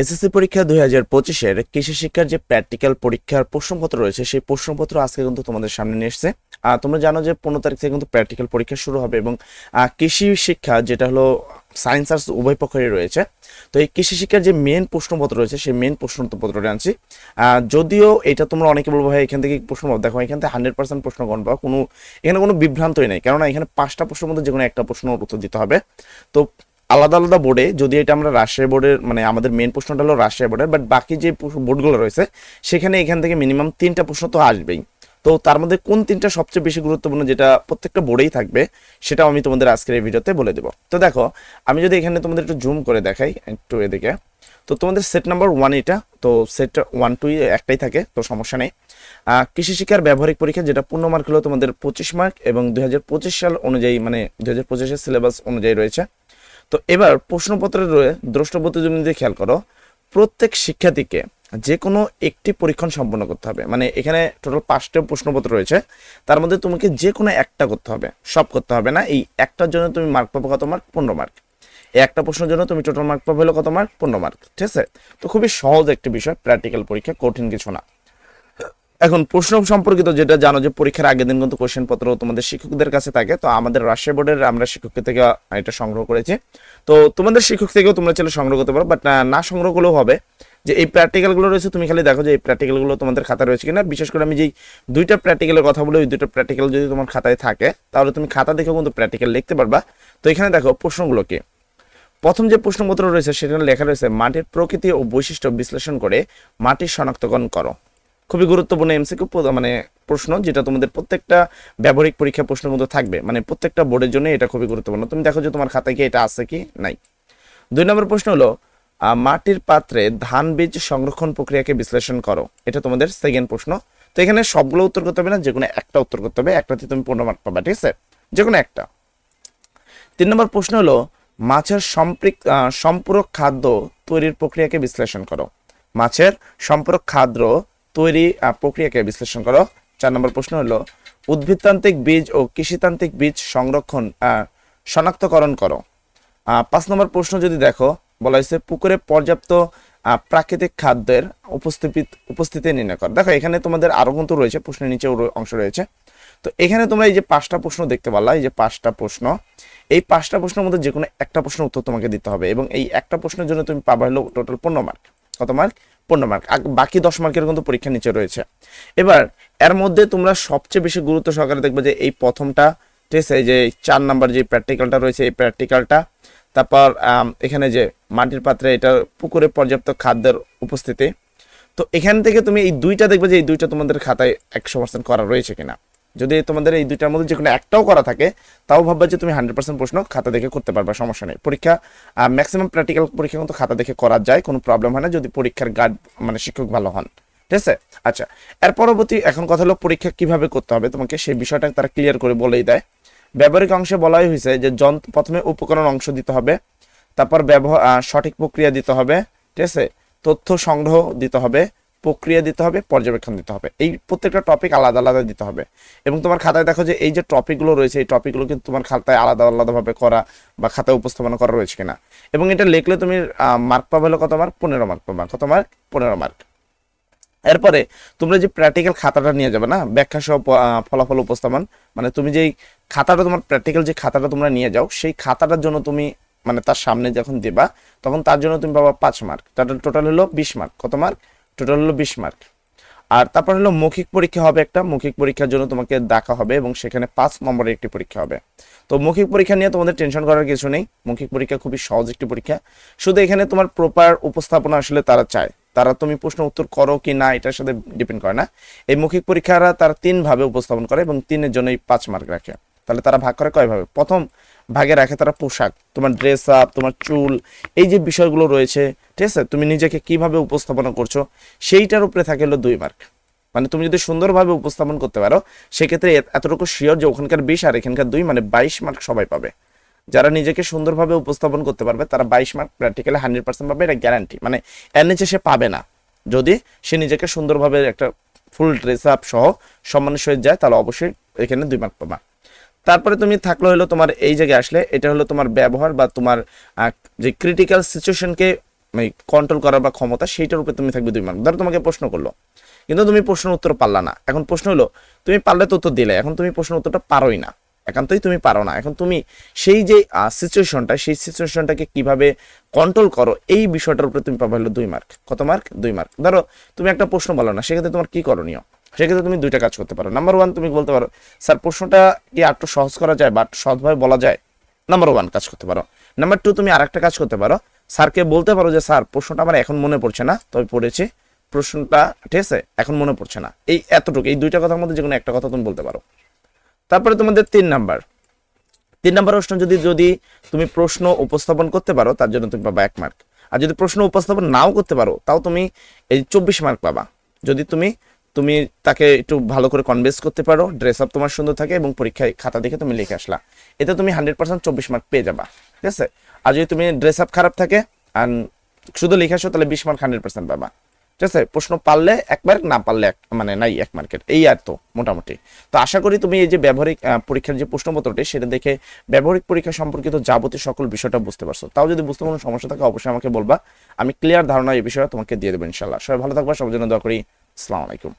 SSC পরীক্ষা দুই হাজার পঁচিশের কৃষি শিক্ষার যে প্র্যাকটিক্যাল পরীক্ষার প্রশ্নপত্র রয়েছে, সেই প্রশ্নপত্র আজকে কিন্তু তোমাদের সামনে নিয়ে এসছে। আর তোমরা জানো যে পনেরো তারিখ থেকে কিন্তু প্র্যাকটিক্যাল পরীক্ষা শুরু হবে এবং কৃষি শিক্ষা যেটা হলো সায়েন্স আর্টস উভয় পক্ষেরই রয়েছে। তো এই কৃষি শিক্ষার যে মেন প্রশ্নপত্র রয়েছে, সেই মেন প্রশ্নপত্রটা আনছি। যদিও এটা তোমরা অনেকে বলব, ভাই, এখান থেকে প্রশ্ন দেখো, এখান থেকে হান্ড্রেড পার্সেন্ট প্রশ্ন গণ পাবো। কোনো, এখানে কোনো বিভ্রান্তই নেই। কেননা এখানে পাঁচটা প্রশ্নের মধ্যে যে কোনো একটা প্রশ্ন উত্তর দিতে হবে। তো আলাদা আলাদা বোর্ডে যদি এটা আমরা রাজশাহী বোর্ডের মানে আমাদের মেন প্রশ্নটা হলো রাজশাহী বোর্ডের বাট বাকি যে বোর্ডগুলো রয়েছে, সেখানে এখান থেকে মিনিমাম তিনটা প্রশ্ন তো আসবেই। তো তার মধ্যে কোন তিনটা সবচেয়ে বেশি গুরুত্বপূর্ণ যেটা প্রত্যেকটা বোর্ডেই থাকবে, সেটাও আমি তোমাদের আজকের এই ভিডিওতে বলে দেবো। তো দেখো, আমি যদি এখানে তোমাদের একটু জুম করে দেখাই, একটু এদিকে। তো তোমাদের সেট নাম্বার ওয়ান এটা, তো সেট ওয়ান টু একটাই থাকে, তো সমস্যা নেই। কৃষি শিক্ষার ব্যবহারিক পরীক্ষা, যেটা পূর্ণ মার্ক হলো তোমাদের পঁচিশ মার্ক এবং দু হাজার পঁচিশ সাল অনুযায়ী মানে দুই হাজার সিলেবাস অনুযায়ী রয়েছে। তো এবার প্রশ্নপত্রের রয়ে দ্রষ্টব্যতে তুমি যদি খেয়াল করো, প্রত্যেক শিক্ষার্থীকে যে কোনো একটি পরীক্ষণ সম্পন্ন করতে হবে। মানে এখানে টোটাল পাঁচটা প্রশ্নপত্র রয়েছে। তার মধ্যে তোমাকে যে কোনো একটা করতে হবে। সব করতে হবে না। এই একটার জন্য তুমি মার্ক পাবো কত মার্ক পনেরো মার্ক এই একটা প্রশ্নের জন্য তুমি টোটাল মার্ক পাবে হলো কত মার্ক পনেরো মার্ক ঠিক আছে? তো খুবই সহজ একটি বিষয় প্র্যাকটিক্যাল পরীক্ষা, কঠিন কিছু না। এখন প্রশ্ন সম্পর্কিত যেটা জানো যে পরীক্ষার আগের দিন কিন্তু কোশ্চেন পত্র তোমাদের শিক্ষকদের কাছে থাকে। তো আমাদের রাজশাহী বোর্ডের আমরা শিক্ষকের থেকে এটা সংগ্রহ করেছি। তো তোমাদের শিক্ষক থেকেও তোমরা চাইলে সংগ্রহ করতে পারো বাট না সংগ্রহ করলেও হবে। যে এই প্র্যাকটিক্যালগুলো রয়েছে, তুমি খালি দেখো যে এই প্র্যাকটিক্যালগুলো তোমাদের খাতা রয়েছে কিনা। বিশেষ করে আমি যেই দুইটা প্র্যাকটিক্যালের কথা বলি, ওই দুইটা প্র্যাকটিক্যাল যদি তোমার খাতায় থাকে, তাহলে তুমি খাতা দেখেও কিন্তু প্র্যাকটিক্যাল লিখতে পারবা। তো এখানে দেখো প্রশ্নগুলো কি? প্রথম যে প্রশ্নপত্র রয়েছে, সেখানে লেখা রয়েছে, মাটির প্রকৃতি ও বৈশিষ্ট্য বিশ্লেষণ করে মাটির শনাক্তকরণ করো। খুবই গুরুত্বপূর্ণ এমসিকিউ মানে প্রশ্ন যেটা তোমাদের প্রত্যেকটা ব্যবহারিক পরীক্ষা প্রশ্নের মধ্যে থাকবে। মানে প্রত্যেকটা বোর্ডের জন্য এটা খুবই গুরুত্বপূর্ণ। তুমি দেখো যে তোমার খাতায় কি এটা আছে কি নাই। দুই নম্বর প্রশ্ন হলো মাটির পাত্রে ধান বীজ সংরক্ষণ প্রক্রিয়াকে বিশ্লেষণ করো। এটা তোমাদের সেকেন্ড প্রশ্ন। তো এখানে সবগুলো উত্তর করতে হবে না যে কোনো একটা উত্তর করতে হবে। একটাতে তুমি পনেরো মার্ক পাবা ঠিক আছে? যে কোনো একটা। তিন নম্বর প্রশ্ন হলো মাছের সম্পৃক আহ, সম্পূরক খাদ্য তৈরির প্রক্রিয়াকে বিশ্লেষণ করো। মাছের সম্পূরক খাদ্য তৈরি প্রক্রিয়াকে বিশ্লেষণ করো। চার নম্বর প্রশ্ন হলো, উদ্ভিদতান্ত্রিক বীজ ও কৃষিতান্ত্রিক বীজ সংরক্ষণ শনাক্তকরণ করো। পাঁচ নম্বর প্রশ্ন যদি দেখো, বলা হয়েছে পুকুরে পর্যাপ্ত প্রাকৃতিক খাদ্যের উপস্থিতি উপস্থিতি নির্ণয় কর। দেখো, এখানে তোমাদের আরও কিন্তু রয়েছে, প্রশ্নের নিচে অংশ রয়েছে। তো এখানে তোমরা এই যে পাঁচটা প্রশ্ন দেখতে পারলা, এই যে পাঁচটা প্রশ্ন, এই পাঁচটা প্রশ্নের মধ্যে যে কোনো একটা প্রশ্ন উত্তর তোমাকে দিতে হবে এবং এই একটা প্রশ্নের জন্য তুমি পাবা হলো টোটাল পনেরো মার্ক কত মার্ক পনেরো মার্ক বাকি দশ মার্কের কিন্তু পরীক্ষা নিচে রয়েছে। এবার, এর মধ্যে তোমরা সবচেয়ে বেশি গুরুত্ব সহকারে দেখবে যে এই প্রথমটা, ঠিক আছে যে চার নাম্বার যে প্র্যাকটিক্যালটা রয়েছে, এই প্র্যাকটিক্যালটা তারপর এখানে যে মাটির পাত্রে এটা পুকুরে পর্যাপ্ত খাদ্যের উপস্থিতি। তো এখান থেকে তুমি এই দুইটা দেখবে যে এই দুইটা তোমাদের খাতায় একশো পার্সেন্ট করা রয়েছে কিনা। যদি তোমাদের এই দুইটার মধ্যে যে কোনো একটাও করা থাকে, তাও ভাববা যে তুমি হান্ড্রেড পার্সেন্ট প্রশ্ন খাতা দেখে করতে পারবে, সমস্যা নেই। পরীক্ষা ম্যাক্সিমাম প্র্যাকটিক্যাল পরীক্ষা কিন্তু খাতা দেখে করা যায়, কোনো প্রবলেম হয় না যদি পরীক্ষার গার্ড মানে শিক্ষক ভালো হন। ঠিক আছে? আচ্ছা এর পরবর্তী এখন কথা হলো পরীক্ষা কীভাবে করতে হবে, তোমাকে সেই বিষয়টা তারা ক্লিয়ার করে বলেই দেয়। ব্যবহারিক অংশে বলাই হয়েছে যে যন্ত্র প্রথমে উপকরণ অংশ দিতে হবে, তারপর ব্যবহার সঠিক প্রক্রিয়া দিতে হবে, ঠিক আছে? তথ্য সংগ্রহ দিতে হবে প্রক্রিয়া দিতে হবে, পর্যবেক্ষণ দিতে হবে। এই প্রত্যেকটা টপিক আলাদা আলাদা দিতে হবে। এবং তোমার খাতায় দেখো যে এই যে টপিকগুলো রয়েছে, এই টপিকগুলো কিন্তু তোমার খাতায় আলাদা আলাদাভাবে করা বা খাতায় উপস্থাপনা করা রয়েছে কিনা। এবং এটা লিখলে তুমি মার্ক পাবে হলো কত মার্ক পনেরো মার্ক পাবা। কত মার্ক পনেরো মার্ক এরপরে তোমরা যে প্র্যাকটিক্যাল খাতাটা নিয়ে যাবে না, ব্যাখ্যা সহ ফলাফল উপস্থাপন মানে তুমি যেই খাতাটা তোমার প্র্যাকটিক্যাল যে খাতাটা তোমরা নিয়ে যাও, সেই খাতাটার জন্য তুমি মানে তার সামনে যখন দেবা, তখন তার জন্য তুমি পাবা পাঁচ মার্ক টোটাল টোটাল হলো বিশ মার্ক কত মার্ক টোটাল হলো বিশ মার্ক আর তারপর হলো মৌখিক পরীক্ষা হবে একটা। মৌখিক পরীক্ষার জন্য তোমাকে দেখা হবে এবং সেখানে পাঁচ নম্বরের একটি পরীক্ষা হবে। তো মৌখিক পরীক্ষা নিয়ে তোমাদের টেনশন করার কিছু নেই। মৌখিক পরীক্ষা খুবই সহজ একটি পরীক্ষা। শুধু এখানে তোমার প্রপার উপস্থাপনা আসলে তারা চায়। তারা তুমি প্রশ্ন উত্তর করো কি না, এটার সাথে ডিপেন্ড করে না। এই মৌখিক পরীক্ষারা তারা তিনভাবে উপস্থাপন করে এবং তিনের জন্যই পাঁচ মার্ক রাখে। তাহলে তারা ভাগ করে কয় ভাবে প্রথম ভাগে রাখে তারা পোশাক, তোমার ড্রেস আপ তোমার চুল, এই যে বিষয়গুলো রয়েছে, ঠিক আছে? তুমি নিজেকে কীভাবে উপস্থাপনা করছ, সেইটার উপরে থাকে হলো দুই মার্ক মানে তুমি যদি সুন্দরভাবে উপস্থাপন করতে পারো, সেক্ষেত্রে এতটুকু শিওর যে ওখানকার বিশ আর এখানকার দুই মানে বাইশ মার্ক সবাই পাবে। যারা নিজেকে সুন্দরভাবে উপস্থাপন করতে পারবে, তারা বাইশ মার্ক প্র্যাকটিক্যালি হান্ড্রেড পার্সেন্ট পাবে, এটা গ্যারান্টি মানে এর নিচে সে পাবে না। যদি সে নিজেকে সুন্দরভাবে একটা ফুল ড্রেস আপ সহ সম্মানের সহিত যায়, তাহলে অবশ্যই এখানে দুই মার্ক পাবা। তারপরে তুমি থাকল হলো তোমার এই জায়গায় আসলে, এটা হলো তোমার ব্যবহার বা তোমার যে ক্রিটিক্যাল সিচুয়েশনকে মানে কন্ট্রোল করার বা ক্ষমতা, সেইটার উপরে তুমি থাকবে দুই মার্ক ধরো তোমাকে প্রশ্ন করল, কিন্তু তুমি প্রশ্নের উত্তর পারলা না। এখন প্রশ্ন হলো, তুমি পারলে তো উত্তর দিলে, এখন তুমি প্রশ্নের উত্তরটা পারোই না। একান্তই তুমি পারো না। এখন তুমি সেই যে সিচুয়েশনটা সেই সিচুয়েশনটাকে কীভাবে কন্ট্রোল করো, এই বিষয়টার উপরে তুমি পাবে হলো দুই মার্ক কত মার্ক দুই মার্ক ধরো, তুমি একটা প্রশ্ন বলো না, সেক্ষেত্রে তোমার কি করণীয়? সেক্ষেত্রে তুমি দুইটা কাজ করতে পারো। নাম্বার ওয়ান তুমি বলতে পারো, স্যার, প্রশ্নটা কি একটু সহজ করা যায় বা সহজভাবে বলা যায়? নাম্বার ওয়ান কাজ করতে পারো। নাম্বার টু তুমি আরেকটা কাজ করতে পারো, স্যারকে বলতে পারো যে, স্যার, প্রশ্নটা আমার এখন মনে পড়ছে না, তবে পড়েছি। প্রশ্নটা, ঠিক আছে, এখন মনে পড়ছে না। এই এতটুকু, এই দুইটা কথার মধ্যে যে কোনো একটা কথা তুমি বলতে পারো। তারপরে তোমাদের তিন নাম্বার তিন নাম্বার প্রশ্ন যদি যদি তুমি প্রশ্ন উপস্থাপন করতে পারো, তার জন্য তুমি পাবা এক মার্ক আর যদি প্রশ্ন উপস্থাপন নাও করতে পারো, তাও তুমি এই চব্বিশ মার্ক পাবা। যদি তুমি তুমি তাকে একটু ভালো করে কনভিন্স করতে পারো ড্রেস আপ তোমার সুন্দর থাকে এবং পরীক্ষায় খাতা দেখে তুমি লিখে আসলা। এতে তুমি হান্ড্রেড পার্সেন্ট চব্বিশ মার্ক পেয়ে যাবা, ঠিক আছে? আর যদি তুমি ড্রেস আপ খারাপ থাকে আর শুধু লিখে আসো, তাহলে বিশ মার্ক হান্ড্রেড পার্সেন্ট পাবা, ঠিক আছে? প্রশ্ন পারলে এক মার্ক না পারলে এক মানে নাই এক মার্কের এই আর তো, মোটামুটি। তো আশা করি তুমি এই যে ব্যবহারিক পরীক্ষার যে প্রশ্নপত্রটি, সেটা দেখে ব্যবহারিক পরীক্ষা সম্পর্কিত যাবতীয় সকল বিষয়টা বুঝতে পারছ। তাও যদি বুঝতে কোনো সমস্যা থাকে, অবশ্যই আমাকে বলবা। আমি ক্লিয়ার ধারণা এই বিষয়ে তোমাকে দিয়ে দেবো ইনশাল্লাহ সবাই ভালো থাকবা, সবার জন্য দোয়া করি। আসসালামু আলাইকুম।